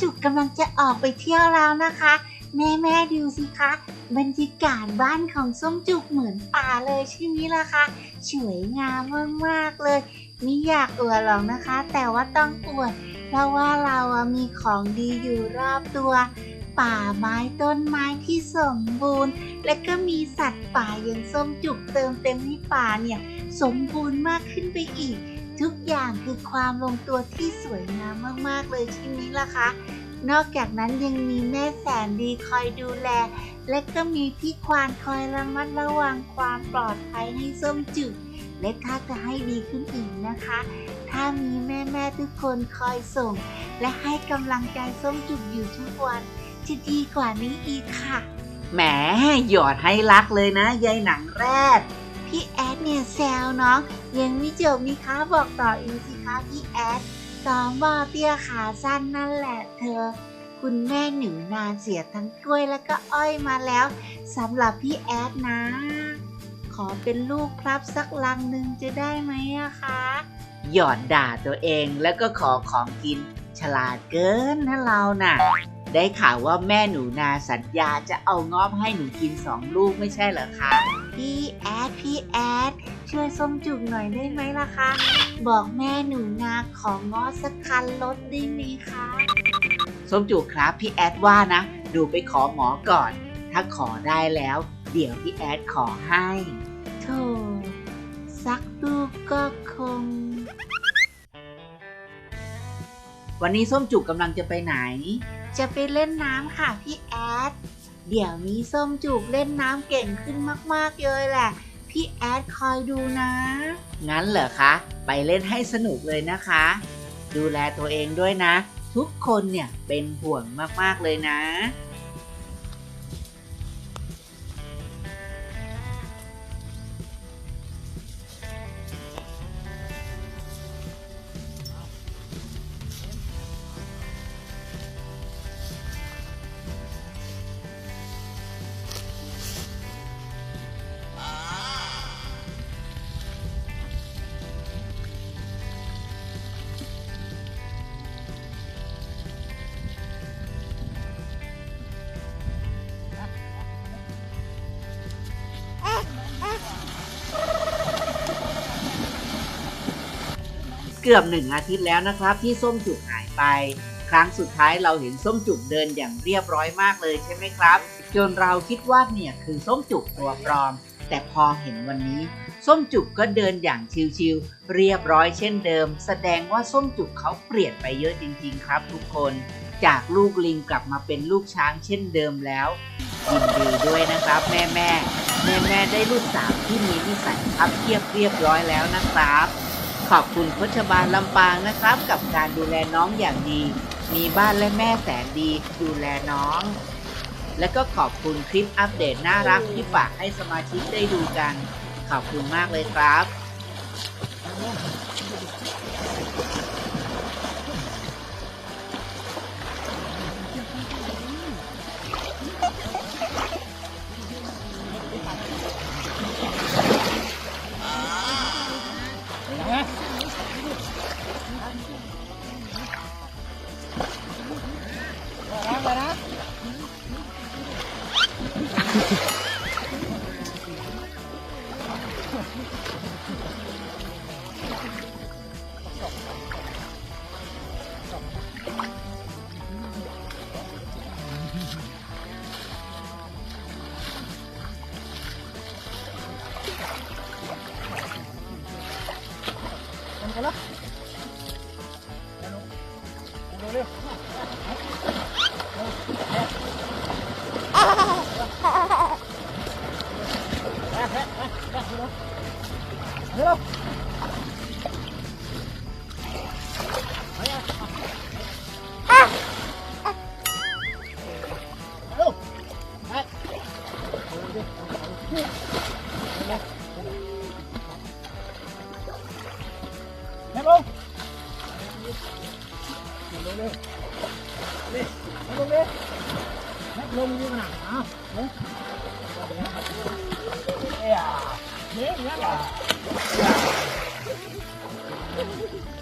จุกกำลังจะออกไปเที่ยวแล้วนะคะ แม่แม่ดูสิคะบรรยากาศบ้านของส้มจุกเหมือนป่าเลยใช่ไหมล่ะคะสวยงามมากๆเลยไม่อยากอวดหรอกนะคะ แต่ว่าต้องอวดเพราะว่าเรามีของดีอยู่รอบตัว ป่าไม้ต้นไม้ที่สมบูรณ์ และก็มีสัตว์ป่าอย่างส้มจุกเติมเต็มให้ป่าเนี่ย สมบูรณ์มากขึ้นไปอีก ทุกอย่างคือความลงตัวที่สวยงามมาก ๆ เลยใช่ไหมล่ะคะ นอกจากนั้นยังมีแม่แสนดีคอยดูแล และก็มีพี่ควานคอยระมัดระวังความปลอดภัยให้ส้มจุกและถ้าจะให้ดีขึ้นอีกนะคะ ถ้ามีแม่ๆทุกคนคอยส่ง และให้กำลังใจส้มจุกอยู่ทุกวัน จะดีกว่านี้อีกค่ะ แหมหยอดให้รักเลยนะยายหนังแรด พี่แอดเนี่ยแซวเน้องยังไม่จบนี่คะบอกต่ออีกสิคะพี่แอดตอมอเตี้ยขาสั้นนั่นแหละเธอ คุณแม่หนูนานเสียทั้งกล้วยแล้วก็อ้อยมาแล้วสำหรับพี่แอดนะ ขอเป็นลูกพลับสักลังหนึ่งจะได้ไหมอะคะ หยอดด่าตัวเองแล้วก็ขอของกิน ฉลาดเกินนะเราน่ะ ได้ข่าวว่าแม่หนูนาสัญญาจะเอางอบให้หนูกินสองลูกไม่ใช่เหรอคะ พี่แอดพี่แอดช่วยส้มจุกหน่อยได้ไหมล่ะคะ บอกแม่หนูนาของงอสักคันรถได้ไหมคะส้มจูครับพี่แอดว่านะ ดูไปขอหมอก่อน ถ้าขอได้แล้ว เดี๋ยวพี่แอดขอให้โธ่สักลูกก็คง วันนี้ส้มจุกกำลังจะไปไหน จะไปเล่นน้ำค่ะพี่แอด เดี๋ยวนี้ส้มจูบเล่นน้ำเก่งขึ้นมากๆเลยแหละ พี่แอดคอยดูนะ งั้นเหรอคะ ไปเล่นให้สนุกเลยนะคะ ดูแลตัวเองด้วยนะ ทุกคนเนี่ยเป็นห่วงมากๆเลยนะ เกือบหนึ่งอาทิตย์แล้วนะครับ ที่ส้มจุกหายไป ครั้งสุดท้ายเราเห็นส้มจุกเดินอย่างเรียบร้อยมากเลยใช่ไหมครับ จนเราคิดว่าเนี่ยคือส้มจุกตัวปลอม แต่พอเห็นวันนี้ ส้มจุกก็เดินอย่างชิวๆเรียบร้อยเช่นเดิม แสดงว่าส้มจุกเขาเปลี่ยนไปเยอะจริงๆ ครับ ทุกคน จากลูกลิงกลับมาเป็นลูกช้างเช่นเดิมแล้วยินดีด้วยนะครับ แม่แม่แม่แม่ได้ลูกสาวที่มีนิสัยทับเทียบเรียบร้อยแล้วนะครับ ขอบคุณพชบาลลำปางนะครับ กับการดูแลน้องอย่างดี มีบ้านและแม่แสนดีดูแลน้อง และก็ขอบคุณคลิปอัปเดตน่ารักที่ฝากให้สมาชิกได้ดูกัน ขอบคุณมากเลยครับ 好了，来喽，五十六，来来来，来，来来来，来，来，来，来，来喽，来喽。luôn đi đi nó luôn đi hết luôn như nào hả đúng Yeah. Yeah, yeah. yeah.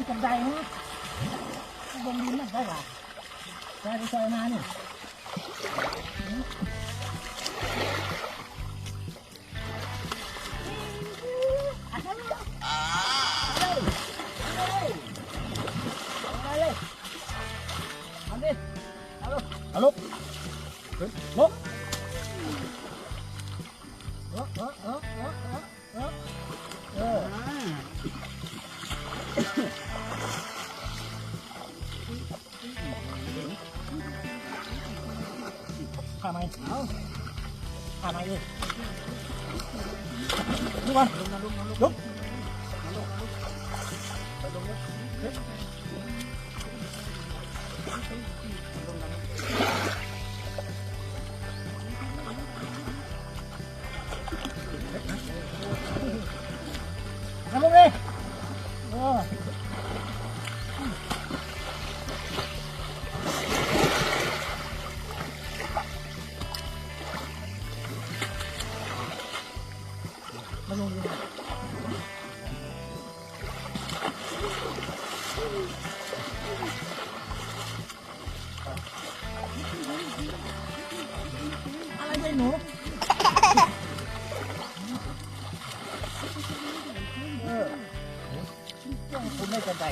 ที่จำใจนะลงดินนะได้หรอได้ไปซอยมาเนี่ย มเอาผ่าไหมดิลุกก่อนลุกนั่ อะไรไปหนูเออคุณไม่สนใจ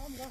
Ja, ja, ja.